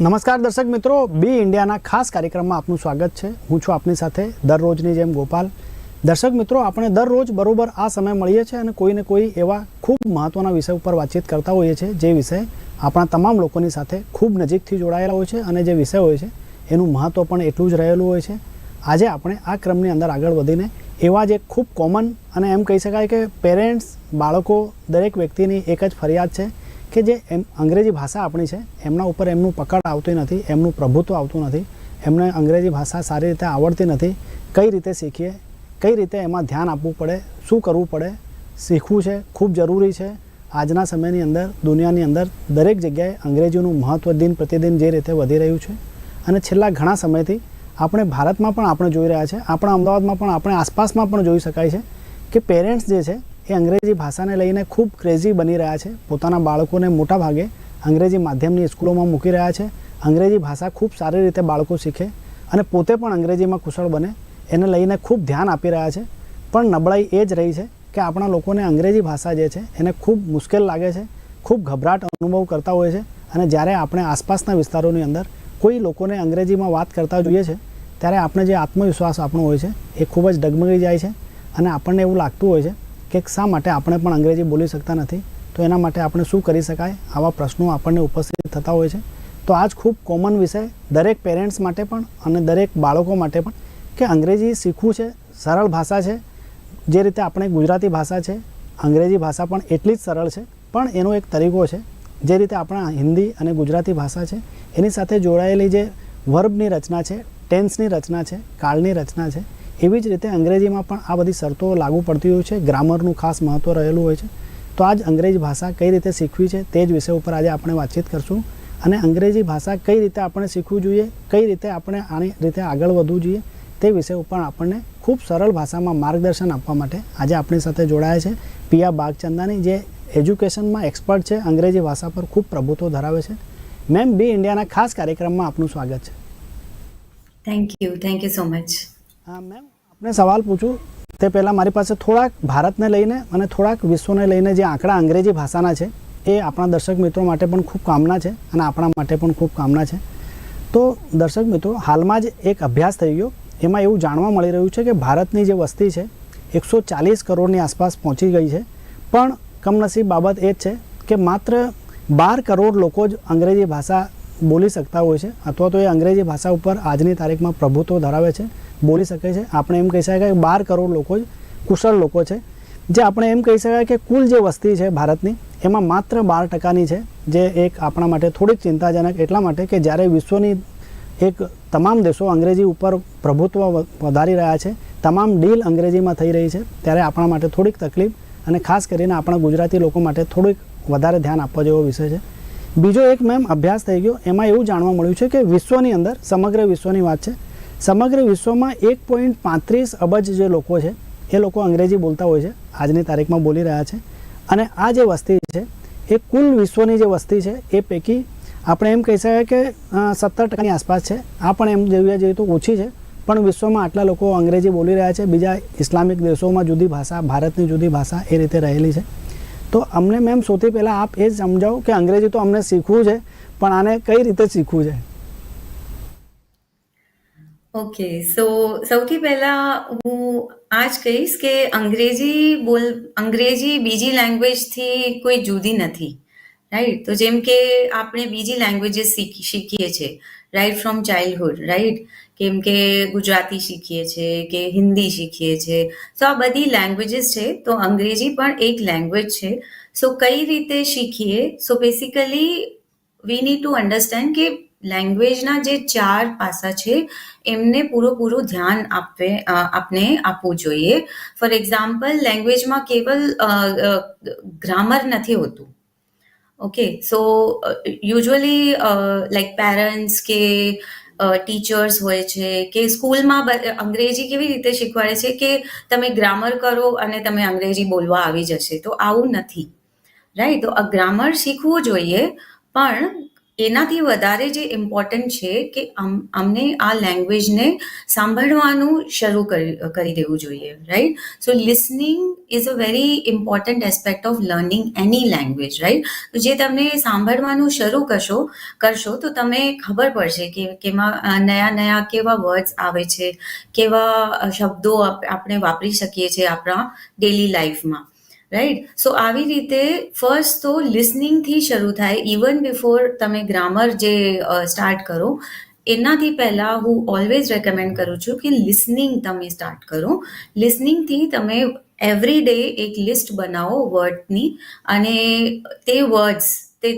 નમસ્કાર દર્શક મિત્રો, બી ઇન્ડિયાના ખાસ કાર્યક્રમમાં આપનું સ્વાગત છે. હું છું આપની સાથે દરરોજની જેમ ગોપાલ. દર્શક મિત્રો, આપણે દરરોજ બરોબર આ સમય મળીએ છીએ અને કોઈને કોઈ એવા ખૂબ મહત્ત્વના વિષય ઉપર વાતચીત કરતા હોઈએ છીએ, જે વિષય આપણા તમામ લોકોની સાથે ખૂબ નજીકથી જોડાયેલા હોય છે અને જે વિષય હોય છે, એનું મહત્ત્વ પણ એટલું જ રહેલું હોય છે. આજે આપણે આ ક્રમની અંદર આગળ વધીને એવા જ ખૂબ કોમન અને એમ કહી શકાય કે પેરેન્ટ્સ બાળકો દરેક વ્યક્તિની એક જ ફરિયાદ છે કે જે એમ અંગ્રેજી ભાષા આપણી છે, એમના ઉપર એમનું પકડ આવતી નથી, એમનું પ્રભુત્વ આવતું નથી, એમને અંગ્રેજી ભાષા સારી રીતે આવડતી નથી. કઈ રીતે શીખીએ? કઈ રીતે એમાં ધ્યાન આપવું પડે? શું કરવું પડે? શીખવું છે, ખૂબ જરૂરી છે. આજના સમયની અંદર, દુનિયાની અંદર દરેક જગ્યાએ અંગ્રેજીનું મહત્ત્વ દિન પ્રતિદિન જે રીતે વધી રહ્યું છે. અને છેલ્લા ઘણા સમયથી આપણે ભારતમાં પણ આપણે જોઈ રહ્યા છે, આપણા અમદાવાદમાં પણ આપણે આસપાસમાં પણ જોઈ શકાય છે કે પેરેન્ટ્સ જે છે એ અંગ્રેજી ભાષાને લઈને ખૂબ ક્રેઝી બની રહ્યા છે. પોતાના બાળકોને મોટા ભાગે અંગ્રેજી માધ્યમની સ્કૂલોમાં મૂકી રહ્યા છે. અંગ્રેજી ભાષા ખૂબ સારી રીતે બાળકો શીખે અને પોતે પણ અંગ્રેજીમાં કુશળ બને એને લઈને ખૂબ ધ્યાન આપી રહ્યા છે. પણ નબળાઈ એ જ રહી છે કે આપણા લોકોને અંગ્રેજી ભાષા જે છે એને ખૂબ મુશ્કેલ લાગે છે, ખૂબ ગભરાટ અનુભવ કરતા હોય છે અને જ્યારે આપણે આસપાસના વિસ્તારોની અંદર કોઈ લોકોને અંગ્રેજીમાં વાત કરતા જોઈએ છે, ત્યારે આપણે જે આત્મવિશ્વાસ આપણો હોય છે એ ખૂબ જ ડગમગી જાય છે અને આપણને એવું લાગતું હોય છે કે શા માટે આપણે પણ અંગ્રેજી બોલી શકતા નથી? તો એના માટે આપણે શું કરી શકાય? આવા પ્રશ્નો આપણને ઉપસ્થિત થતા હોય છે. તો આજ ખૂબ કોમન વિષય દરેક પેરેન્ટ્સ માટે પણ અને દરેક બાળકો માટે પણ કે અંગ્રેજી શીખવું છે, સરળ ભાષા છે, જે રીતે આપણે ગુજરાતી ભાષા છે, અંગ્રેજી ભાષા પણ એટલી જ સરળ છે, પણ એનો એક તરીકો છે, જે રીતે આપણા હિન્દી અને ગુજરાતી ભાષા છે, એની સાથે જોડાયેલી જે વર્બની રચના છે ટેન્સની રચના છે, કાળની રચના છે એવી જ રીતે અંગ્રેજીમાં પણ આ બધી શરતો લાગુ પડતી હોય છે ગ્રામરનું ખાસ મહત્ત્વ રહેલું હોય છે. તો આજ અંગ્રેજી ભાષા કઈ રીતે શીખવી છે તે જ વિષય ઉપર આજે આપણે વાતચીત કરશું. અને અંગ્રેજી ભાષા કઈ રીતે આપણે શીખવું જોઈએ કઈ રીતે આપણે આની રીતે આગળ વધવું જોઈએ તે વિષય ઉપર આપણને ખૂબ સરળ ભાષામાં માર્ગદર્શન આપવા માટે આજે આપણી સાથે જોડાયા છે પિયા બાગચંદાની જે એજ્યુકેશનમાં એક્સપર્ટ છે અંગ્રેજી ભાષા પર ખૂબ પ્રભુત્વ ધરાવે છે. મેમ બી ઇન્ડિયાના ખાસ કાર્યક્રમમાં આપનું સ્વાગત છે. Thank you thank you so much હા મેમ. આપણે સવાલ પૂછું, તે પહેલાં મારી પાસે થોડાક ભારતને લઈને અને થોડાક વિશ્વને લઈને જે આંકડા અંગ્રેજી ભાષાના છે, એ આપણા દર્શક મિત્રો માટે પણ ખૂબ કામના છે અને આપણા માટે પણ ખૂબ કામના છે. તો દર્શક મિત્રો, હાલમાં જ એક અભ્યાસ થઈ ગયો, એમાં એવું જાણવા મળી રહ્યું છે કે ભારતની જે વસ્તી છે, એકસો ચાલીસ કરોડની આસપાસ પહોંચી ગઈ છે. પણ કમનસીબ બાબત એ જ છે કે માત્ર બાર કરોડ લોકો જ અંગ્રેજી ભાષા બોલી શકતા હોય છે, અથવા તો એ અંગ્રેજી ભાષા ઉપર આજની તારીખમાં પ્રભુત્વ ધરાવે છે, બોલી શકે છે. આપણે એમ કહી શકાય કે બાર કરોડ લોકો જ, કુશળ લોકો છે. જે આપણે એમ કહી શકાય કે કુલ જે વસ્તી છે ભારતની, એમાં માત્ર બાર ટકાની છે, જે એક આપણા માટે થોડીક ચિંતાજનક, એટલા માટે કે જ્યારે વિશ્વની એક તમામ દેશો અંગ્રેજી ઉપર પ્રભુત્વ વધારી રહ્યા છે, તમામ ડીલ અંગ્રેજીમાં થઈ રહી છે, ત્યારે આપણા માટે થોડીક તકલીફ અને ખાસ કરીને આપણા ગુજરાતી લોકો માટે થોડીક વધારે ધ્યાન આપવા જેવો વિષય છે. બીજો એક મેમ અભ્યાસ થઈ ગયો. એમાં એવું જાણવા મળ્યું છે કે વિશ્વની અંદર, સમગ્ર વિશ્વની વાત છે, સમગ્ર વિશ્વમાં એક પોઈન્ટ પાંત્રીસ અબજ જે લોકો છે, એ લોકો અંગ્રેજી બોલતા હોય છે, આજની તારીખમાં બોલી રહ્યા છે. અને આ જે વસ્તી છે, એ કુલ વિશ્વની જે વસ્તી છે, એ પૈકી આપણે એમ કહી શકાય કે સત્તર ટકાની આસપાસ છે. આ પણ એમ જોઈએ જોઈએ તો ઓછી છે. પણ વિશ્વમાં આટલા લોકો અંગ્રેજી બોલી રહ્યા છે. બીજા ઇસ્લામિક દેશોમાં જુદી ભાષા, ભારતની જુદી ભાષા એ રીતે રહેલી છે. તો અમને મેમ સૌથી પહેલાં આપ એ સમજાવો કે અંગ્રેજી તો અમને શીખવું છે, પણ આને કઈ રીતે શીખવું છે? ઓકે સો સૌથી પહેલા હું આ જ કહીશ કે અંગ્રેજી બોલ, અંગ્રેજી બીજી લેંગ્વેજથી કોઈ જુદી નથી રાઈટ તો જેમ કે આપણે બીજી લેંગ્વેજીસ શીખીએ છીએ રાઈટ ફ્રોમ ચાઇલ્ડહુડ રાઈટ કેમ કે ગુજરાતી શીખીએ છીએ કે હિન્દી શીખીએ છીએ સો આ બધી લેંગ્વેજીસ છે. તો અંગ્રેજી પણ એક લેંગ્વેજ છે. સો કઈ રીતે શીખીએ? So basically we need to understand કે લેંગ્વેજના જે ચાર પાસા છે એમને પૂરેપૂરું ધ્યાન આપવે અ, આપને આપવું જોઈએ. ફોર એક્ઝામ્પલ લેંગ્વેજમાં કેવલ ગ્રામર નથી હોતું. Okay so usually like parents કે ટીચર્સ હોય છે કે સ્કૂલમાં અંગ્રેજી કેવી રીતે શીખવાડે છે કે તમે ગ્રામર કરો અને તમે અંગ્રેજી બોલવા આવી જશે? તો આવું નથી. રાઈટ તો ગ્રામર શીખવું જોઈએ, પણ એનાથી વધારે જે ઇમ્પોર્ટન્ટ છે કે અમ- અમને આ લેંગ્વેજને સાંભળવાનું શરૂ કરી દેવું જોઈએ right so listening is a very important aspect of learning any language right જે તમે સાંભળવાનું શરૂ કરશો કરશો, તો તમે ખબર પડશે કે કેમાં નયા નયા કેવા વર્ડ્સ આવે છે, કેવા શબ્દો આપ- આપણે વાપરી શકીએ છીએ આપણા ડેલી લાઈફમાં રાઈટ સો આવી રીતે ફર્સ્ટ તો લિસનિંગથી શરૂ થાય. ઇવન બિફોર તમે ગ્રામર જે સ્ટાર્ટ કરો, એનાથી પહેલાં હું ઓલવેઝ રેકમેન્ડ કરું છું કે લિસનિંગ તમે સ્ટાર્ટ કરો. લિસનિંગથી તમે એવરી ડે એક લિસ્ટ બનાવો વર્ડની અને તે વર્ડ્સ તે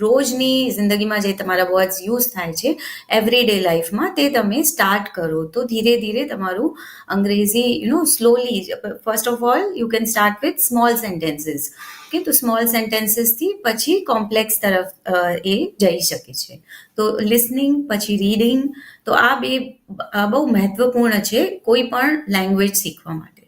રોજની જિંદગીમાં જે તમારા વર્ડ્સ યુઝ થાય છે એવરી ડે લાઈફમાં તે તમે સ્ટાર્ટ કરો. તો ધીરે ધીરે તમારું અંગ્રેજી you know slowly first of all you can start with small sentences okay તો સ્મોલ સેન્ટેન્સીસથી પછી કોમ્પ્લેક્સ તરફ એ જઈ શકે છે. તો લિસનિંગ પછી રીડિંગ તો આ બે બહુ મહત્વપૂર્ણ છે કોઈ પણ લેંગ્વેજ શીખવા માટે.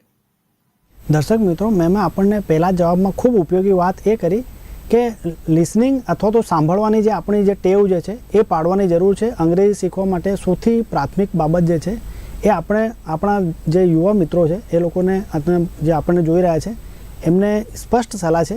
દર્શક મિત્રો મેમે આપણને પહેલા જવાબમાં ખૂબ ઉપયોગી વાત એ કરી કે લિસનિંગ અથવા તો સાંભળવાની જે આપણી જે ટેવ જે છે, એ પાડવાની જરૂર છે. અંગ્રેજી શીખવા માટે સૌથી પ્રાથમિક બાબત જે છે, એ આપણે આપણા જે યુવા મિત્રો છે, એ લોકોને જે આપણને જોઈ રહ્યા છે, એમને સ્પષ્ટ સલાહ છે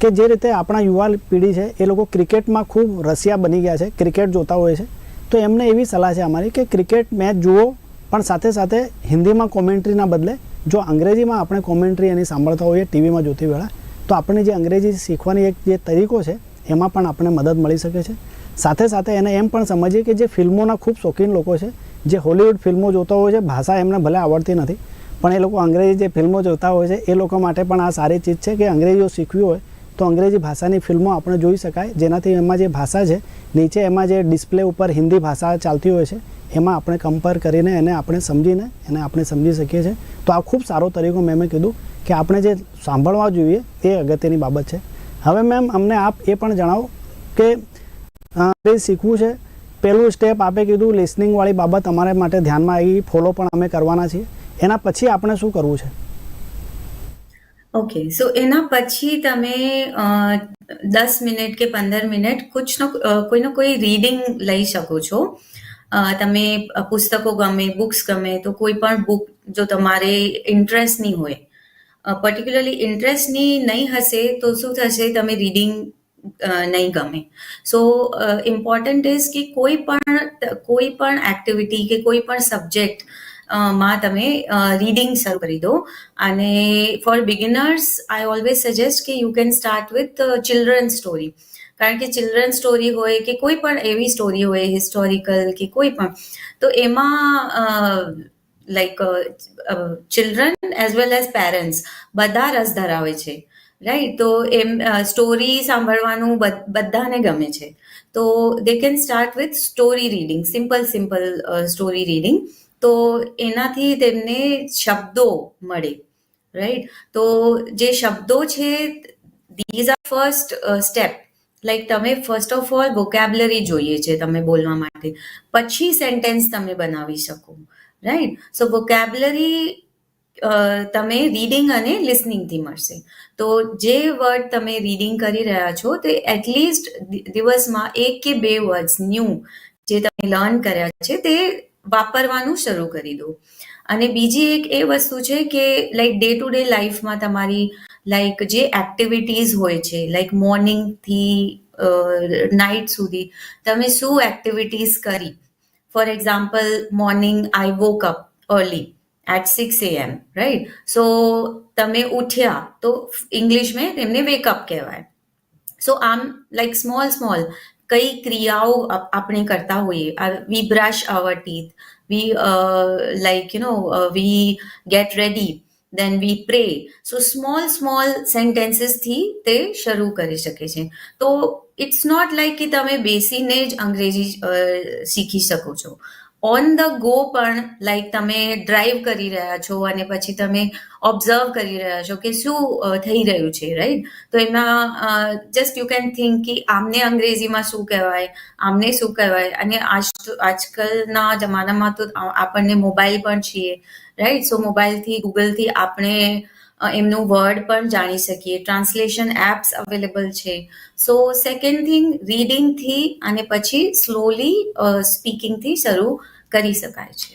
કે જે રીતે આપણા યુવા પેઢી છે, એ લોકો ક્રિકેટમાં ખૂબ રસિયા બની ગયા છે, ક્રિકેટ જોતા હોય છે. તો એમને એવી સલાહ છે અમારી કે ક્રિકેટ મેચ જુઓ, પણ સાથે સાથે હિન્દીમાં કોમેન્ટ્રીના બદલે જો અંગ્રેજીમાં આપણે કોમેન્ટ્રી એની સાંભળતા હોઈએ, ટીવીમાં જોતી વેળા તો આપણને જે અંગ્રેજી શીખવાની એક જે તરીકો છે, એમાં પણ આપણને મદદ મળી શકે છે. સાથે સાથે એને એમ પણ સમજીએ કે જે ફિલ્મોના ખૂબ શોખીન લોકો છે, જે હોલિવૂડ ફિલ્મો જોતા હોય છે, ભાષા એમને ભલે આવડતી નથી, પણ એ લોકો અંગ્રેજી જે ફિલ્મો જોતા હોય છે, એ લોકો માટે પણ આ સારી ચીજ છે કે અંગ્રેજીઓ શીખવી હોય, તો અંગ્રેજી ભાષાની ફિલ્મો આપણે જોઈ શકાય. જેનાથી એમાં જે ભાષા છે, નીચે એમાં જે ડિસ્પ્લે ઉપર હિન્દી ભાષા ચાલતી હોય છે, એમાં આપણે કમ્પેર કરીને એને આપણે સમજીને, એને આપણે સમજી શકીએ છીએ. તો આ ખૂબ સારો તરીકો મેં મેં કીધું કે આપણે જે સાંભળવા જોઈએ એ અગત્યની બાબત છે. હવે મેમ, અમને આપ એ પણ જણાવો કે જે શીખવું છે, પહેલું સ્ટેપ આપે કીધું લિસનિંગવાળી બાબત અમારે માટે ધ્યાનમાં આવી ફોલો પણ અમે કરવાના છીએ. એના પછી આપણે શું કરવું છે? ઓકે સો એના પછી તમે દસ મિનિટ કે પંદર મિનિટ કુછનો કોઈનો કોઈ રીડિંગ લઈ શકો છો. તમે પુસ્તકો ગમે બુક્સ ગમે, તો કોઈ પણ બુક જો તમારે ઇન્ટરેસ્ટની હોય પર્ટિક્યુલરલી ઇન્ટરેસ્ટની નહીં હશે તો શું થશે? તમે રીડિંગ નહીં ગમે. સો ઇમ્પોર્ટન્ટ ઇઝ કે કોઈ પણ કોઈ પણ એક્ટિવિટી કે કોઈ પણ સબ્જેક્ટમાં તમે રીડિંગ શરૂ કરી દો. અને for beginners I always suggest કે you can start with children story કારણ કે ચિલ્ડ્રન સ્ટોરી હોય કે કોઈ પણ એવી સ્ટોરી હોય હિસ્ટોરિકલ કે કોઈ પણ, તો એમાં like children as well as parents બધા રસ ધરાવે છે રાઈટ તો એમ સ્ટોરી સાંભળવાનું બધાને ગમે છે. તો they can start with story reading simple simple story reading તો એનાથી તેમને શબ્દો મળે રાઈટ તો જે શબ્દો છે these are first step like તમે ફર્સ્ટ ઓફ ઓલ વોકેબ્લરી જોઈએ છે, તમે બોલવા માટે. પછી સેન્ટેન્સ તમે બનાવી શકો. રાઈટ સો વોકેબ્લરી તમે રીડિંગ અને લિસનિંગથી મળશે. તો જે વર્ડ તમે રીડિંગ કરી રહ્યા છો, તે એટલીસ્ટ દિવસમાં એક કે બે વર્ડ્સ ન્યૂ જે તમે લર્ન કર્યા છે, તે વાપરવાનું શરૂ કરી દો. અને બીજી એક એ વસ્તુ છે કે લાઈક ડે ટુ ડે લાઈફમાં તમારી લાઈક જે એક્ટિવિટીઝ હોય છે લાઈક મોર્નિંગથી નાઇટ સુધી, તમે શું એક્ટિવિટીઝ કરી for example morning I woke up early at six AM right so તમે ઉઠ્યા તો ઇંગ્લિશમાં તેમને વેકઅપ કહેવાય સો આમ લાઈક સ્મોલ સ્મોલ કઈ ક્રિયાઓ આપ- આપણે કરતા હોઈએ we brush our teeth we like you know we get ready then we pray so small small સેન્ટેન્સીસથી તે શરૂ કરી શકે છે તો ઇટ્સ નોટ લાઈક કે તમે બેસીને જ અંગ્રેજી શીખી શકો છો. ઓન ધ ગો પણ લાઈક તમે ડ્રાઈવ કરી રહ્યા છો અને પછી તમે ઓબ્ઝર્વ કરી રહ્યા છો કે શું થઈ રહ્યું છે રાઈટ તો એમાં જસ્ટ યુ કેન થિંક કે આમને અંગ્રેજીમાં શું કહેવાય, આમને શું કહેવાય? અને આજ, આજકાલના જમાનામાં તો આપણને મોબાઈલ પણ છીએ રાઈટ સો મોબાઈલથી ગૂગલથી આપણે એમનું વર્ડ પણ જાણી શકીએ. ટ્રાન્સલેશન એપ્સ અવેલેબલ છે. સો સેકન્ડ થિંગ રીડિંગથી અને પછી સ્લોલી સ્પીકિંગથી શરૂ કરી શકાય છે.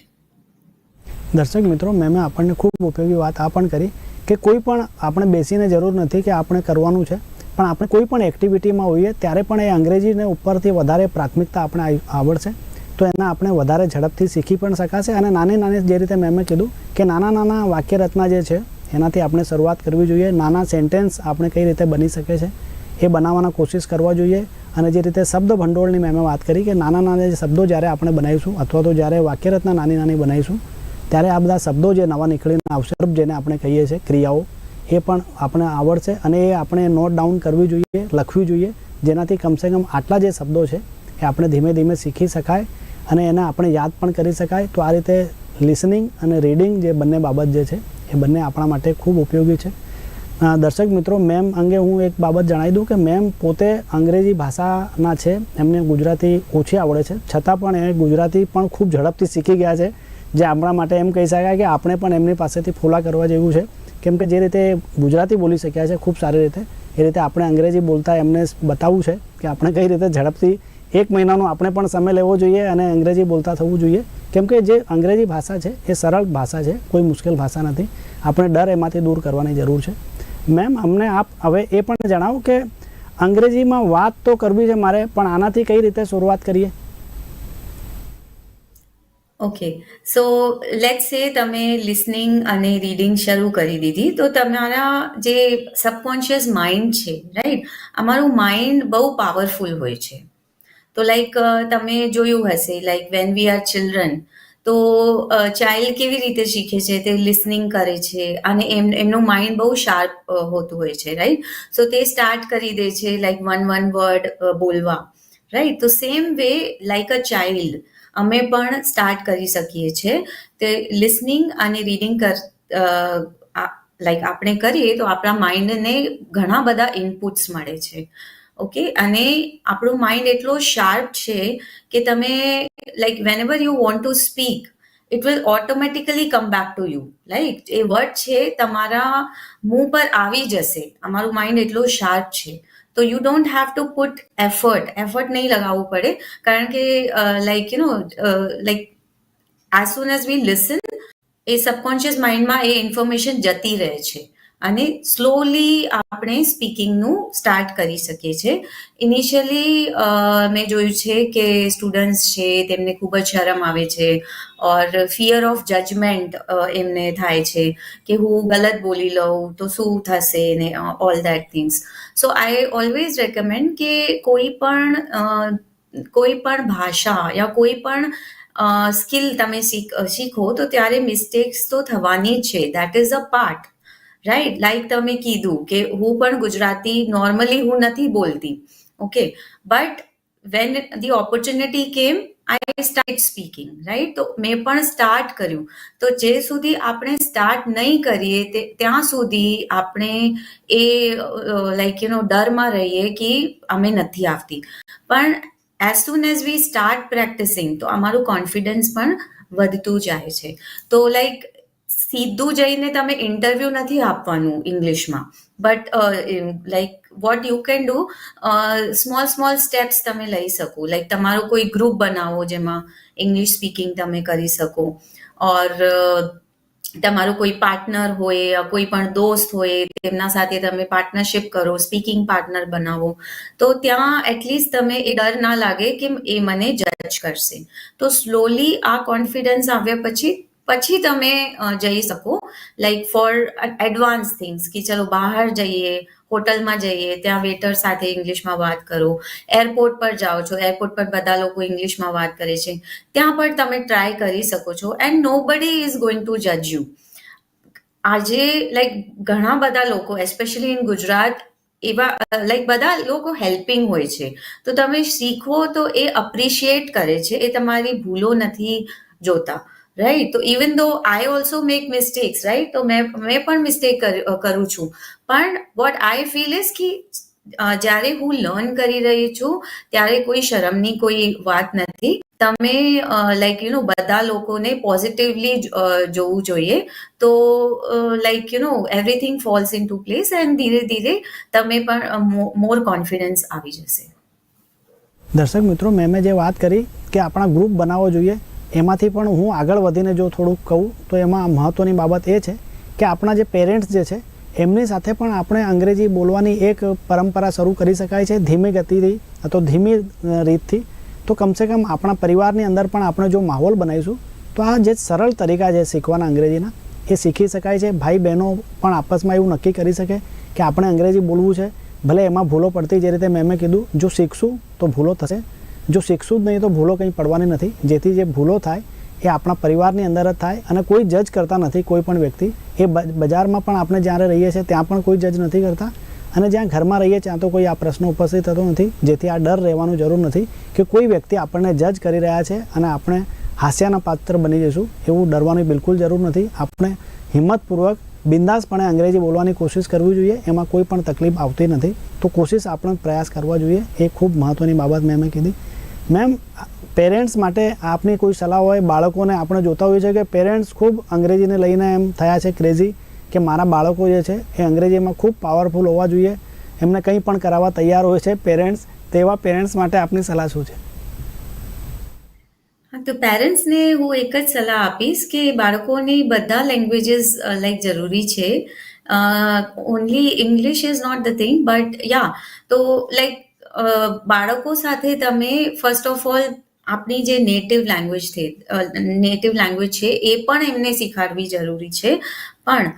દર્શક મિત્રો, મેં આપણને ખૂબ ઉપયોગી વાત આ પણ કરી કે કોઈ પણ આપણે બેસીને જરૂર નથી કે આપણે કરવાનું છે. પણ આપણે કોઈ પણ એક્ટિવિટીમાં હોઈએ, ત્યારે પણ એ અંગ્રેજીને ઉપરથી વધારે પ્રાથમિકતા આપણે આવડશે. તો એના આપણે વધારે ઝડપથી શીખી પણ શકાશે. અને નાની નાની જે રીતે મેં કીધું કે નાના નાના વાક્ય રચના જે છે એનાથી આપણે શરૂઆત કરવી જોઈએ. નાના સેન્ટેન્સ આપણે કઈ રીતે બની શકે છે એ બનાવવાના કોશિશ કરવા જોઈએ. અને જે રીતે શબ્દ ભંડોળની મેં વાત કરી કે નાના નાના જે શબ્દો જ્યારે આપણે બનાવીશું અથવા તો જ્યારે વાક્યરચના નાની નાની બનાવીશું, ત્યારે આ બધા શબ્દો જે નવા નીકળીને આવશે જેને આપણે કહીએ છીએ, ક્રિયાઓ, એ પણ આપણે આવડશે અને એ આપણે નોટ ડાઉન કરવી જોઈએ, લખવી જોઈએ. જેનાથી કમસે કમ આટલા જે શબ્દો છે એ આપણે ધીમે ધીમે શીખી શકાય અને એને આપણે યાદ પણ કરી શકાય. તો આ રીતે લિસનિંગ અને રીડિંગ જે બંને બાબત જે છે એ બંને આપણા માટે ખૂબ ઉપયોગી છે. દર્શક મિત્રો મેમ અંગે હું એક બાબત જણાવી દઉં કે મેમ પોતે અંગ્રેજી ભાષાના છે, એમને ગુજરાતી ઓછી આવડે છે. છતાં પણ એ ગુજરાતી પણ ખૂબ ઝડપથી શીખી ગયા છે, જે આપણા માટે એમ કહી શકાય કે આપણે પણ એમની પાસેથી ફોલા કરવા જેવું છે. કેમ કે જે રીતે ગુજરાતી બોલી શક્યા છે ખૂબ સારી રીતે, એ રીતે આપણે અંગ્રેજી બોલતા એમને બતાવવું છે કે આપણે કઈ રીતે ઝડપથી એક મહિનાનો આપણે પણ સમય લેવો જોઈએ અને અંગ્રેજી બોલતા થવું જોઈએ. કેમ કે જે અંગ્રેજી ભાષા છે, એ સરળ ભાષા છે, કોઈ મુશ્કેલ ભાષા નથી. આપણે ડર એમાંથી દૂર કરવાની જરૂર છે. મેમ, અમને આપ હવે એ પણ જણાવો કે અંગ્રેજીમાં વાત તો કરવી છે મારે, પણ આનાથી કઈ રીતે શરૂઆત કરીએ? ઓકે. સો લેટ સે તમે લિસનિંગ અને રીડિંગ શરૂ કરી દીધી, તો તમારા જે સબકોન્શિયસ માઇન્ડ છે રાઈટ અમારું માઇન્ડ બહુ પાવરફુલ હોય છે. તો લાઈક તમે જોયું હશે like when we are children તો ચાઇલ્ડ કેવી રીતે શીખે છે, તે લિસનિંગ કરે છે, અને એમ, એમનું માઇન્ડ બહુ શાર્પ હોતું હોય છે રાઈટ સો તે સ્ટાર્ટ કરી દે છે લાઈક વન વન વર્ડ બોલવા રાઈટ તો same way like a child અમે પણ સ્ટાર્ટ કરી શકીએ છીએ તે લિસનિંગ અને રીડિંગ કર લાઈક આપણે કરીએ તો આપણા માઇન્ડને ઘણા બધા ઇનપુટ્સ મળે છે. ઓકે અને આપણું માઇન્ડ એટલો શાર્પ છે કે તમે like whenever you want to speak it will automatically come back to you like a word છે તમારા મુંહ પર આવી જશે. અમારું માઇન્ડ એટલું શાર્પ છે. તો you don't have to put effort effort નહીં લગાવવું પડે. કારણ કે like you know like as soon as we listen A subconscious માઇન્ડમાં એ ઇન્ફોર્મેશન જતી રહે છે. અને સ્લોલી આપણે સ્પીકિંગનું સ્ટાર્ટ કરી શકીએ છીએ. ઇનિશિયલી મેં જોયું છે કે સ્ટુડન્ટ્સ છે, તેમને ખૂબ જ શરમ આવે છે ઓર ફિયર ઓફ જજમેન્ટ એમને થાય છે કે હું ગલત બોલી લઉં તો શું થશે ને all that things so I always recommend કે કોઈ પણ કોઈ પણ ભાષા યા કોઈ પણ સ્કિલ તમે શીખ તો ત્યારે મિસ્ટેક્સ તો થવાની છે. That is a part right like તમે કીધું કે હું પણ ગુજરાતી નોર્મલી હું નથી બોલતી. Okay but when the opportunity came I start speaking right તો મેં પણ સ્ટાર્ટ કર્યું. તો જે સુધી આપણે સ્ટાર્ટ નહીં કરીએ, તે ત્યાં સુધી આપણે એ લાઈક યુ ડરમાં રહીએ કે અમે નથી આવતી. પણ as soon as we start practising તો અમારું કોન્ફિડન્સ પણ વધતું જાય છે. તો લાઈક સીધું જઈને તમે ઇન્ટરવ્યૂ નથી આપવાનું ઇંગ્લિશમાં but like what you can do small small steps તમે લઈ શકો. લાઈક તમારો કોઈ ગ્રુપ બનાવો જેમાં ઇંગ્લિશ સ્પીકિંગ તમે કરી શકો. ઓર તમારો કોઈ પાર્ટનર હોય કોઈ પણ દોસ્ત હોય, તેમના સાથે તમે પાર્ટનરશિપ કરો સ્પીકિંગ પાર્ટનર બનાવો, તો ત્યાં એટલીસ્ટ તમે એ ડર ના લાગે કે એ મને જજ કરશે. તો સ્લોલી આ કોન્ફિડન્સ આવ્યા પછી પછી તમે જઈ શકો. લાઈક ફોર એડવાન્સ થિંગ્સ કે ચલો બહાર જઈએ, હોટલમાં જઈએ, ત્યાં વેટર સાથે ઇંગ્લિશમાં વાત કરો. એરપોર્ટ પર જાઓ છો એરપોર્ટ પર બધા લોકો ઇંગ્લિશમાં વાત કરે છે. ત્યાં પણ તમે ટ્રાય કરી શકો છો and nobody is going to જજ યુ આજે લાઈક ઘણા બધા લોકો એસ્પેશિયલી ઇન ગુજરાત, એવા લાઈક બધા લોકો હેલ્પિંગ હોય છે. તો તમે શીખો તો એ અપ્રિશિએટ કરે છે, એ તમારી ભૂલો નથી જોતા. રાઈટ તો even though I also make mistakes right તો મેં મેં પણ મિસ્ટેક કરું છું. પણ વોટ આઈ ફીલ ઇઝ કે જ્યારે હું લર્ન કરી રહી છું, ત્યારે કોઈ શરમની કોઈ વાત નથી. તમે લાઈક યુ નો બધા લોકોને પોઝિટિવલી જોવું જોઈએ. તો like you know everything falls into place and ધીરે ધીરે તમે પણ મોર કોન્ફિડન્સ આવી જશે. દર્શક મિત્રો, મેં જે વાત કરી કે આપણા ગ્રુપ બનાવવો જોઈએ એમાંથી પણ હું આગળ વધીને જો થોડુંક કહું, તો એમાં મહત્ત્વની બાબત એ છે કે આપણા જે પેરેન્ટ્સ જે છે, એમની સાથે પણ આપણે અંગ્રેજી બોલવાની એક પરંપરા શરૂ કરી શકાય છે ધીમી ગતિથી અથવા ધીમી રીતથી. તો કમસે કમ આપણા પરિવારની અંદર પણ આપણે જો માહોલ બનાવીશું, તો આ જે સરળ તરીકા છે શીખવાના અંગ્રેજીના, એ શીખી શકાય છે. ભાઈ બહેનો પણ આપસમાં એવું નક્કી કરી શકે કે આપણે અંગ્રેજી બોલવું છે, ભલે એમાં ભૂલો પડતી જે રીતે મેં મેં કીધું, જો શીખશું તો ભૂલો થશે. જો શીખશું જ નહીં તો ભૂલો કંઈ પડવાની નથી. જેથી જે ભૂલો થાય એ આપણા પરિવારની અંદર જ થાય અને કોઈ જજ કરતા નથી કોઈ પણ વ્યક્તિ. એ બજારમાં પણ આપણે જ્યારે રહીએ છીએ ત્યાં પણ કોઈ જજ નથી કરતા. અને જ્યાં ઘરમાં રહીએ ત્યાં તો કોઈ આ પ્રશ્ન ઉપસ્થિત થતો નથી. જેથી આ ડર રહેવાનું જરૂર નથી કે કોઈ વ્યક્તિ આપણને જજ કરી રહ્યા છે અને આપણે હાસ્યાના પાત્ર બની જઈશું એવું ડરવાની બિલકુલ જરૂર નથી. આપણે હિંમતપૂર્વક, બિંદાસપણે અંગ્રેજી બોલવાની કોશિશ કરવી જોઈએ. એમાં કોઈ પણ તકલીફ આવતી નથી. તો કોશિશ આપણે પ્રયાસ કરવા જોઈએ. એ ખૂબ મહત્ત્વની બાબત મેં મેં કીધી. મેમ, પેરેન્ટ્સ માટે આપની કોઈ સલાહ હોય, બાળકોને આપણે જોતા હોઈએ છીએ કે પેરેન્ટ્સ ખૂબ અંગ્રેજીને લઈને એમ થયા છે ક્રેઝી કે મારા બાળકો જે છે એ અંગ્રેજીમાં ખૂબ પાવરફુલ હોવા જોઈએ. એમને કંઈ પણ કરાવવા તૈયાર હોય છે પેરેન્ટ્સ, તેવા પેરેન્ટ્સ માટે આપની સલાહ શું છે? તો પેરેન્ટ્સને હું એક જ સલાહ આપીશ કે બાળકોની બધા લેંગ્વેજીસ લાઈક જરૂરી છે. Only English is not the thing but ya તો લાઈક બાળકો સાથે તમે ફર્સ્ટ ઓફ ઓલ આપણી જે નેટિવ લેંગ્વેજ છે નેટિવ લેંગ્વેજ છે, એ પણ એમને શીખવાડવી જરૂરી છે. પણ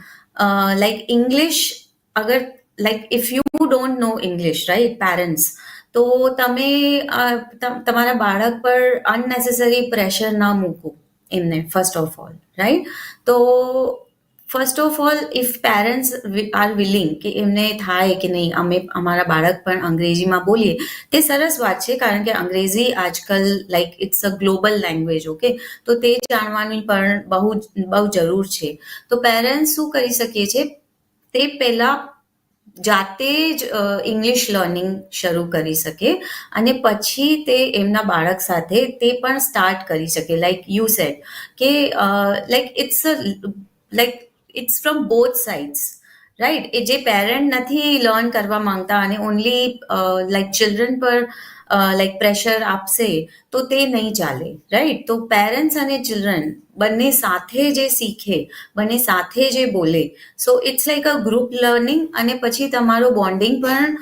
લાઈક ઇંગ્લિશ અગર like if you don't know English right parents તો તમે તમ- તમારા બાળક પર અનનેસેસરી પ્રેશર ના મૂકો એમને ફર્સ્ટ ઓફ ઓલ રાઈટ તો first of all if parents are willing કે એમને થાય કે નહીં, અમે અમારા બાળક પણ અંગ્રેજીમાં બોલીએ, તે સરસ વાત છે, કારણ કે અંગ્રેજી આજકાલ like it's a global language okay તો તે જાણવાની પણ બહુ બહુ જરૂર છે. તો પેરેન્ટ્સ શું કરી શકીએ છે? તે પહેલાં જાતે જ ઇંગ્લિશ લર્નિંગ શરૂ કરી શકે અને પછી તે એમના બાળક સાથે તે પણ સ્ટાર્ટ કરી શકે લાઈક યુ સેટ કે like it's a like it's from both sides right એ જે પેરેન્ટ નથી લર્ન કરવા માંગતા અને ઓનલી લાઈક ચિલ્ડ્રન પર લાઈક પ્રેશર આપશે, તો તે નહીં ચાલે રાઈટ તો પેરેન્ટ્સ અને ચિલ્ડ્રન બંને સાથે જે શીખે, બંને સાથે જે બોલે so it's like a group learning અને પછી તમારું બોન્ડિંગ પણ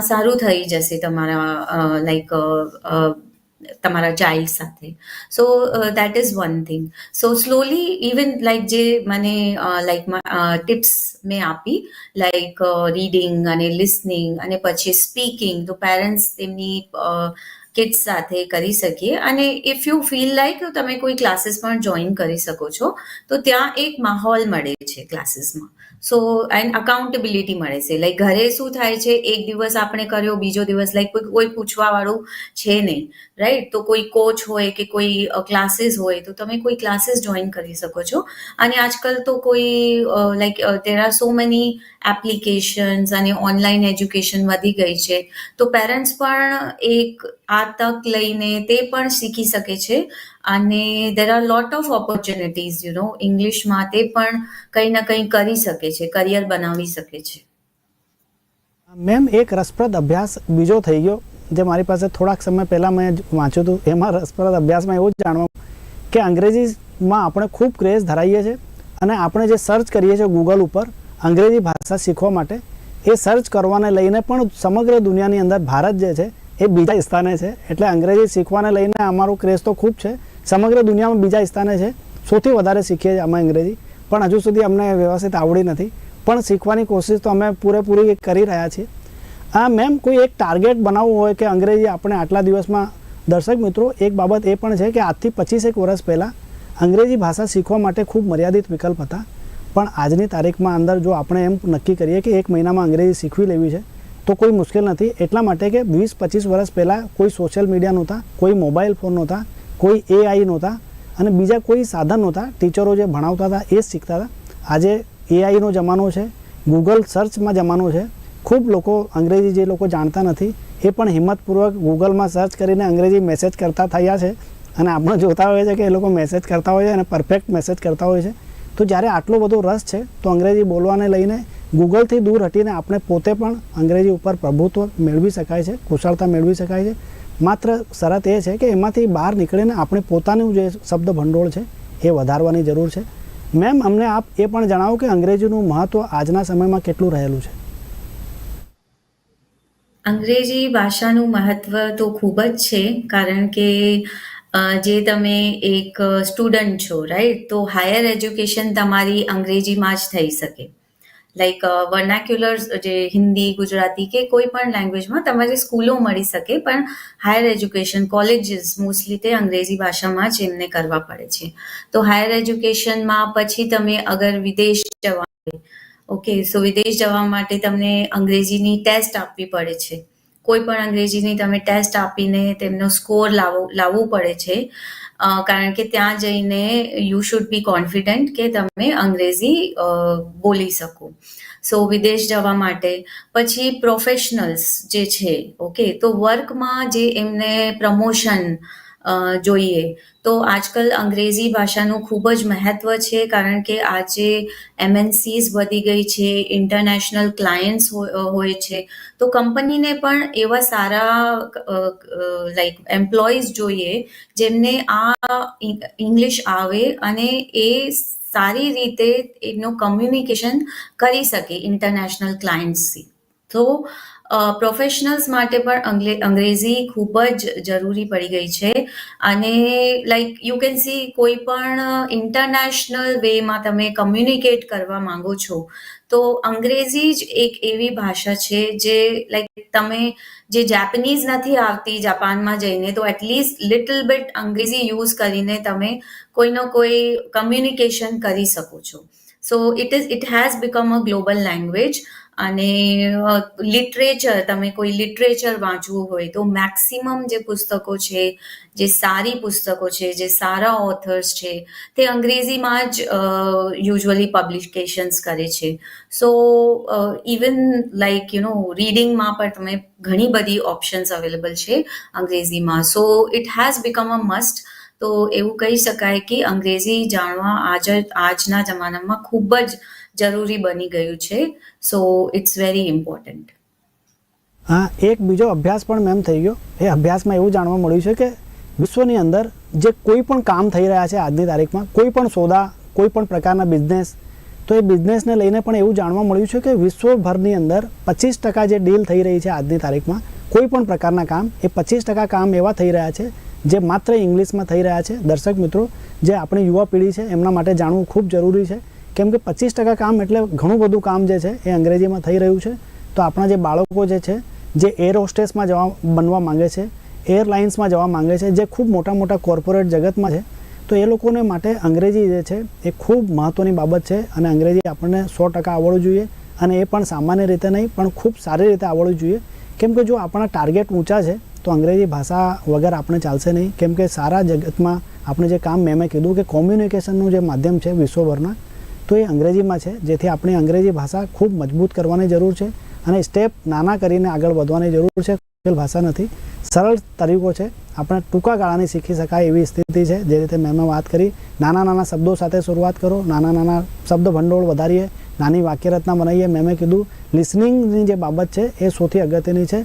સારું થઈ જશે તમારા લાઈક તમારા ચાઇલ્ડ સાથે. So that is one thing so slowly even like જે મને લાઈક ટિપ્સ મેં આપી લાઈક રીડિંગ અને લિસનિંગ અને પછી સ્પીકિંગ તો પેરેન્ટ્સ તેમની કિડ્સ સાથે કરી શકીએ. અને ઇફ યુ ફીલ લાઈક તમે કોઈ ક્લાસીસ પણ જોઈન કરી શકો છો, તો ત્યાં એક માહોલ મળે છે ક્લાસીસમાં સો એન્ડ અકાઉન્ટેબિલિટી મળે છે. લાઈક ઘરે શું થાય છે? એક દિવસ આપણે કર્યો, બીજો દિવસ લાઈક કોઈ પૂછવાવાળું પૂછવા વાળું છે નહીં રાઈટ તો કોઈ કોચ હોય કે કોઈ ક્લાસીસ હોય, તો તમે કોઈ ક્લાસીસ જોઈન કરી શકો છો. અને આજકાલ તો કોઈ like there are so many applications અને ઓનલાઈન એજ્યુકેશન વધી ગઈ છે. તો પેરેન્ટ્સ પણ એક આ તક લઈને તે પણ શીખી શકે છે. અને there are lot of opportunities you know ઇંગ્લિશમાં તે પણ કંઈ ના કંઈ કરી શકે છે કરિયર બનાવી શકે છે. મેમ એક રસપ્રદ અભ્યાસ બીજો થઈ ગયો, જે મારી પાસે થોડાક સમય પહેલાં મેં વાંચ્યું હતું. એમાં રસપ્રદ અભ્યાસમાં એવું જ જાણવા કે અંગ્રેજીમાં આપણે ખૂબ ક્રેઝ ધરાવીએ છીએ અને આપણે જે સર્ચ કરીએ છીએ ગૂગલ ઉપર અંગ્રેજી ભાષા શીખવા માટે, એ સર્ચ કરવાને લઈને પણ સમગ્ર દુનિયાની અંદર ભારત જે છે એ બીજા સ્થાને છે. એટલે અંગ્રેજી શીખવાને લઈને અમારો ક્રેઝ તો ખૂબ છે. સમગ્ર દુનિયામાં બીજા સ્થાને છે. સૌથી વધારે શીખીએ છીએ અમે અંગ્રેજી. પણ હજુ સુધી અમને વ્યવસ્થિત આવડી નથી. પણ શીખવાની કોશિશ તો અમે પૂરેપૂરી કરી રહ્યા છીએ. આ મેમ કોઈ એક ટાર્ગેટ બનાવવું હોય કે અંગ્રેજી આપણે આટલા દિવસમાં, દર્શક મિત્રો, એક બાબત એ પણ છે કે આજથી પચીસેક વર્ષ પહેલાં અંગ્રેજી ભાષા શીખવા માટે ખૂબ મર્યાદિત વિકલ્પ હતા. પણ આજની તારીખમાં અંદર જો આપણે એમ નક્કી કરીએ કે એક મહિનામાં અંગ્રેજી શીખવી લેવી છે તો કોઈ મુશ્કેલ નથી. એટલા માટે કે વીસ, પચીસ વર્ષ પહેલાં કોઈ સોશિયલ મીડિયા નહોતા, કોઈ મોબાઈલ ફોન નહોતા, કોઈ એઆઈ નહોતા અને બીજા કોઈ સાધન નહોતા. ટીચરો જે ભણાવતા હતા એ જ શીખતા હતા. આજે એઆઈનો જમાનો છે ગૂગલ સર્ચમાં જમાનો છે. ખૂબ લોકો અંગ્રેજી જે લોકો જાણતા નથી, એ પણ હિંમતપૂર્વક ગૂગલમાં સર્ચ કરીને અંગ્રેજી મેસેજ કરતા થયા છે અને આપણે જોતા હોય છે કે એ લોકો મેસેજ કરતા હોય છે અને પરફેક્ટ મેસેજ કરતા હોય છે. તો જ્યારે આટલો બધો રસ છે, તો અંગ્રેજી બોલવાને લઈને ગૂગલથી દૂર હટીને આપણે પોતે પણ અંગ્રેજી ઉપર પ્રભુત્વ મેળવી શકાય છે, કુશળતા મેળવી શકાય છે. માત્ર શરત એ છે કે એમાંથી બહાર નીકળીને આપણે પોતાનું જે શબ્દ ભંડોળ છે, એ વધારવાની જરૂર છે. મેમ, અમને આપ એ પણ જણાવો કે અંગ્રેજીનું મહત્ત્વ આજના સમયમાં કેટલું રહેલું છે? અંગ્રેજી ભાષાનું મહત્વ તો ખૂબ જ છે, કારણ કે જે તમે એક સ્ટુડન્ટ છો, રાઈટ? તો હાયર એજ્યુકેશન તમારી અંગ્રેજીમાં જ થઈ શકે. લાઈક વર્નાક્યુલર જે હિન્દી, ગુજરાતી કે કોઈ પણ લેંગ્વેજમાં તમારી સ્કૂલો મળી શકે, પણ હાયર એજ્યુકેશન કોલેજીસ મોસ્ટલી તે અંગ્રેજી ભાષામાં જ એમને કરવા પડે છે. તો હાયર એજ્યુકેશનમાં પછી તમે અગર વિદેશ જવા ઓકે સો વિદેશ જવા માટે તમને અંગ્રેજીની ટેસ્ટ આપવી પડે છે. કોઈ પણ અંગ્રેજીની તમે ટેસ્ટ આપીને તેમનો સ્કોર લાવવો લાવવું પડે છે. કારણ કે ત્યાં જઈને યુ શુડ બી કોન્ફિડન્ટ કે તમે અંગ્રેજી બોલી શકો. સો વિદેશ જવા માટે. પછી પ્રોફેશનલ્સ જે છે ઓકે તો વર્કમાં જે એમને પ્રમોશન જોઈએ. તો આજકાલ અંગ્રેજી ભાષાનું ખૂબ જ મહત્વ છે, કારણ કે આજે એમએનસીઝ વધી ગઈ છે ઇન્ટરનેશનલ ક્લાયન્ટ્સ હોય છે. તો કંપનીને પણ એવા સારા લાઈક એમ્પ્લોઈઝ જોઈએ, જેમને આ ઇંગ્લિશ આવે અને એ સારી રીતે એનું કમ્યુનિકેશન કરી શકે ઇન્ટરનેશનલ ક્લાયન્ટ્સથી તો પ્રોફેશનલ્સ માટે પણ અંગ્રેજી ખૂબ જ જરૂરી પડી ગઈ છે. અને લાઈક યુ કેન સી કોઈ પણ ઇન્ટરનેશનલ વેમાં તમે કમ્યુનિકેટ કરવા માંગો છો, તો અંગ્રેજી જ એક એવી ભાષા છે જે લાઈક તમે જે જેપનીઝ નથી આવતી જાપાનમાં જઈને, તો એટલીસ્ટ લિટલ બિટ અંગ્રેજી યુઝ કરીને તમે કોઈનો કોઈ કમ્યુનિકેશન કરી શકો છો. So it is it has become a global language અને લિટરેચર, તમે કોઈ લિટરેચર વાંચવું હોય તો મેક્સિમમ જે પુસ્તકો છે, જે સારી પુસ્તકો છે, જે સારા ઓથર્સ છે, તે અંગ્રેજીમાં જ યુઝ્યુઅલી પબ્લિકેશન્સ કરે છે. So even like you know રીડિંગમાં પણ તમે ઘણી બધી ઓપ્શન્સ અવેલેબલ છે અંગ્રેજીમાં. So it has become a must તો એવું કહી શકાય કે અંગ્રેજી જાણવા આજ, આજના જમાનામાં ખૂબ જ જરૂરી બની ગયું છે. સો ઇટ્સ વેરી ઇમ્પોર્ટન્ટ હા, એક બીજો અભ્યાસ પણ મેમ થઈ ગયો. એ અભ્યાસમાં એવું જાણવા મળ્યું છે કે વિશ્વની અંદર જે કોઈ પણ કામ થઈ રહ્યા છે આજની તારીખમાં, કોઈ પણ સોદા, કોઈ પણ પ્રકારના બિઝનેસ તો એ બિઝનેસને લઈને પણ એવું જાણવા મળ્યું છે કે વિશ્વભરની અંદર પચીસ ટકા જે ડીલ થઈ રહી છે આજની તારીખમાં, કોઈ પણ પ્રકારના કામ, એ પચીસ ટકા કામ એવા થઈ રહ્યા છે જે માત્ર ઇંગ્લિશમાં થઈ રહ્યા છે. દર્શક મિત્રો, જે આપણી યુવા પેઢી છે, એમના માટે જાણવું ખૂબ જરૂરી છે. કેમ કે પચીસ ટકા કામ એટલે ઘણું બધું કામ જે છે એ અંગ્રેજીમાં થઈ રહ્યું છે. તો આપણા જે બાળકો જે છે, જે એર હોસ્ટેસમાં જવા બનવા માંગે છે એરલાઇન્સમાં જવા માંગે છે, જે ખૂબ મોટા મોટા કોર્પોરેટ જગતમાં છે, તો એ લોકોને માટે અંગ્રેજી જે છે એ ખૂબ મહત્ત્વની બાબત છે અને અંગ્રેજી આપણને સો ટકા આવડવું જોઈએ અને એ પણ સામાન્ય રીતે નહીં, પણ ખૂબ સારી રીતે આવડવું જોઈએ. કેમ કે જો આપણા ટાર્ગેટ ઊંચા છે, તો અંગ્રેજી ભાષા વગર આપણે ચાલશે નહીં. કેમ કે સારા જગતમાં આપણે જે કામ મેં કીધું કે કોમ્યુનિકેશનનું જે માધ્યમ છે વિશ્વભરના તો એ અંગ્રેજીમાં છે, જેથી આપણી અંગ્રેજી ભાષા ખૂબ મજબૂત કરવાની જરૂર છે અને સ્ટેપ નાના કરીને આગળ વધવાની જરૂર છે. મુશ્કેલ ભાષા નથી, સરળ તરીકો છે. આપણે ટૂંકા ગાળાની શીખી શકાય એવી સ્થિતિ છે, જે રીતે મેં વાત કરી. નાના નાના શબ્દો સાથે શરૂઆત કરો, નાના નાના શબ્દ ભંડોળ વધારીએ, નાની વાક્યરચના બનાવીએ. મેં કીધું લિસનિંગની જે બાબત છે, એ સૌથી અગત્યની છે.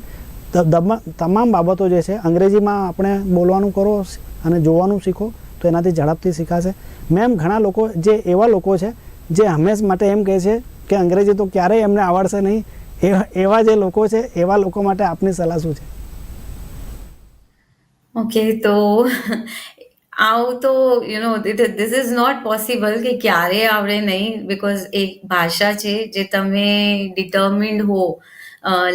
તમામ બાબતો જે છે, અંગ્રેજીમાં આપણે બોલવાનું કરો અને જોવાનું શીખો, તો એનાથી ઝડપથી શીખાશે. મેમ ઘણા લોકો, જે એવા લોકો છે જે હંમેશ માટે એમ કહે છે કે અંગ્રેજી તો ક્યારેય એમને આવડશે નહીં, એવા જે લોકો છે, એવા લોકો માટે આપની સલાહ શું છે? ઓકે, તો આવું તો you know this is not possible કે ક્યારે આવડે નહીં બિકોઝ એક ભાષા છે જે તમે ડિટર્મિન્ડ હો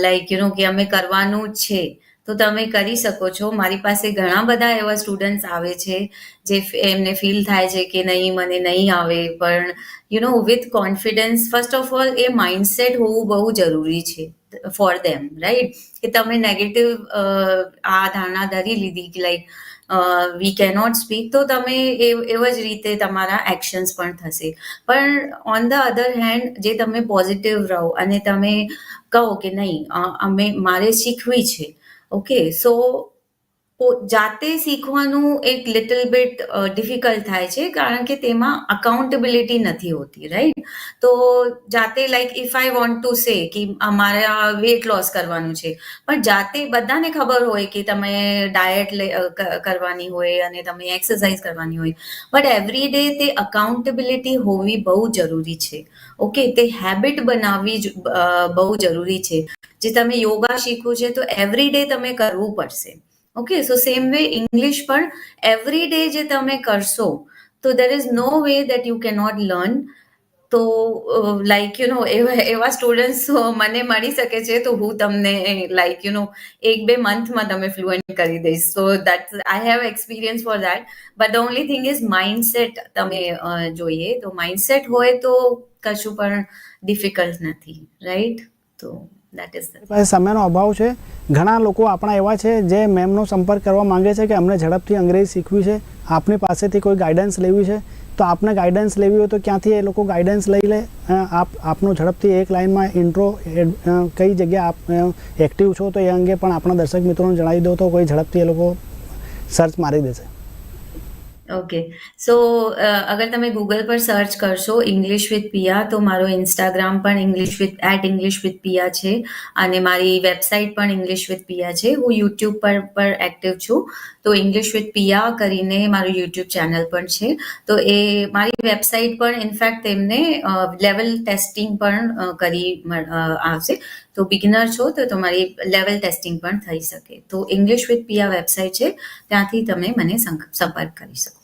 લાઈક યુ નો કે અમે કરવાનું જ છે. તો તમે કરી શકો છો. મારી પાસે ઘણા બધા એવા સ્ટુડન્ટ્સ આવે છે જે એમને ફીલ થાય છે કે નહીં, મને નહીં આવે. પણ you know with confidence first of all A mindset હોવું બહુ જરૂરી છે ફોર ધેમ રાઈટ કે તમે નેગેટિવ આ ધારણા ધરી લીધી કે લાઈક વી કેનોટ સ્પીક તો તમે એવા જ રીતે તમારા એક્શન્સ પણ થશે. પણ ઓન ધ અધર હેન્ડ જે તમે પોઝિટિવ રહો અને તમે કહો કે નહીં અમે, મારે શીખવી છે ઓકે સો પો જાતે શીખવાનું એક લિટલ બિટ ડિફિકલ્ટ થાય છે, કારણ કે તેમાં અકાઉન્ટેબિલિટી નથી હોતી રાઈટ તો જાતે like if I want to say કે અમારે વેટ લોસ કરવાનું છે, પણ જાતે બધાને ખબર હોય કે તમે ડાયટ કરવાની હોય અને તમે એક્સરસાઇઝ કરવાની હોય બટ એવરી ડે તે અકાઉન્ટેબિલિટી હોવી બહુ જરૂરી છે ઓકે તે હેબિટ બનાવવી બહુ જરૂરી છે. જે તમે યોગા શીખવું છે, તો એવરી ડે તમે કરવું પડશે. Okay so same way English પણ એવરી ડે જે તમે કરશો, તો there is no way that you cannot learn તો લાઈક યુ નો એવા એવા સ્ટુડન્ટ્સ મને મળી શકે છે, તો હું તમને લાઈક યુ નો એક બે મંથમાં તમે ફ્લુએન્ટ કરી દઈશ. So that I have experience for that but the only thing is mindset તમે જોઈએ. તો માઇન્ડસેટ હોય તો કશું પણ ડિફિકલ્ટ નથી રાઈટ તો સમયનો અભાવ છે. ઘણા લોકો આપણા એવા છે જે મેમનો સંપર્ક કરવા માંગે છે કે અમને ઝડપથી અંગ્રેજી શીખવી છે, આપની પાસેથી કોઈ ગાઈડન્સ લેવી છે. તો આપને ગાઈડન્સ લેવી હોય તો ક્યાંથી એ લોકો ગાઈડન્સ લઈ લે? આપ, આપનો ઝડપથી એક લાઇનમાં ઇન્ટ્રો કઈ જગ્યા આપ એક્ટિવ છો તો એ અંગે પણ આપણા દર્શક મિત્રોને જણાવી દો તો કોઈ ઝડપથી એ લોકો સર્ચ મારી દેશે. ઓકે સો અગર તમે ગૂગલ પર સર્ચ કરશો ઇંગ્લિશ વિથ પિયા તો મારો ઇન્સ્ટાગ્રામ પણ English with at English with Piya છે અને મારી વેબસાઇટ પણ ઇંગ્લિશ વિથ પિયા છે હું યુટ્યુબ પર પર એક્ટિવ છું તો ઇંગ્લિશ વિથ પિયા કરીને મારું યુટ્યુબ ચેનલ પણ છે તો એ મારી વેબસાઇટ પણ ઇનફેક્ટ તેમને લેવલ ટેસ્ટિંગ પણ કરી આવશે તો બિગિનર છો તો તમારી લેવલ ટેસ્ટિંગ પણ થઈ શકે તો ઇંગ્લિશ વિથ પિયા વેબસાઇટ છે ત્યાંથી તમે મને સંપર્ક કરી શકો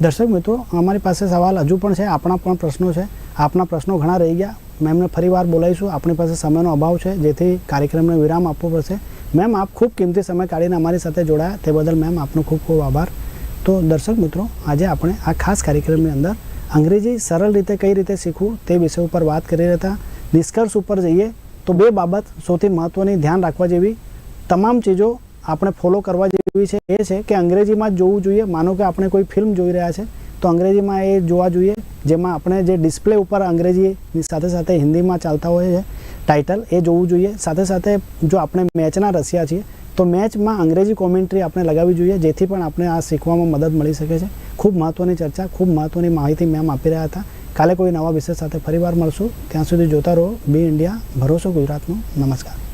દર્શક મિત્રો, અમારી પાસે સવાલ હજુ પણ છે, આપણા પણ પ્રશ્નો છે. આપના પ્રશ્નો ઘણા રહી ગયા. મેમને ફરીવાર બોલાવીશું. આપણી પાસે સમયનો અભાવ છે, જેથી કાર્યક્રમને વિરામ આપવો પડશે. મેમ, આપ ખૂબ કિંમતી સમય કાઢીને અમારી સાથે જોડાયા. તે બદલ મેમ, આપનો ખૂબ ખૂબ આભાર. તો દર્શક મિત્રો, આજે આપણે આ ખાસ કાર્યક્રમની અંદર અંગ્રેજી સરળ રીતે કઈ રીતે શીખવું તે વિષય ઉપર વાત કરી રહ્યા હતા નિષ્કર્ષ ઉપર જઈએ તો બે બાબત સૌથી મહત્ત્વની ધ્યાન રાખવા જેવી તમામ ચીજો આપણે ફોલો કરવા જેવી છે એ છે કે અંગ્રેજીમાં જ જોવું જોઈએ. માનો કે આપણે કોઈ ફિલ્મ જોઈ રહ્યા છે, તો અંગ્રેજીમાં એ જોવા જોઈએ, જેમાં આપણે જે ડિસ્પ્લે ઉપર અંગ્રેજીની સાથે સાથે હિન્દીમાં ચાલતા હોય છે ટાઇટલ એ જોવું જોઈએ. સાથે સાથે જો આપણે મેચના રસિયા છીએ, તો મેચમાં અંગ્રેજી કોમેન્ટ્રી આપણે લગાવવી જોઈએ, જેથી પણ આપણે આ શીખવામાં મદદ મળી શકે છે. ખૂબ મહત્ત્વની ચર્ચા, ખૂબ મહત્ત્વની માહિતી મેમ આપી રહ્યા હતા. કાલે કોઈ નવા વિષય સાથે ફરીવાર મળશું. ત્યાં સુધી જોતા રહો. બી ઇન્ડિયા ભરોસો ગુજરાતનો. નમસ્કાર.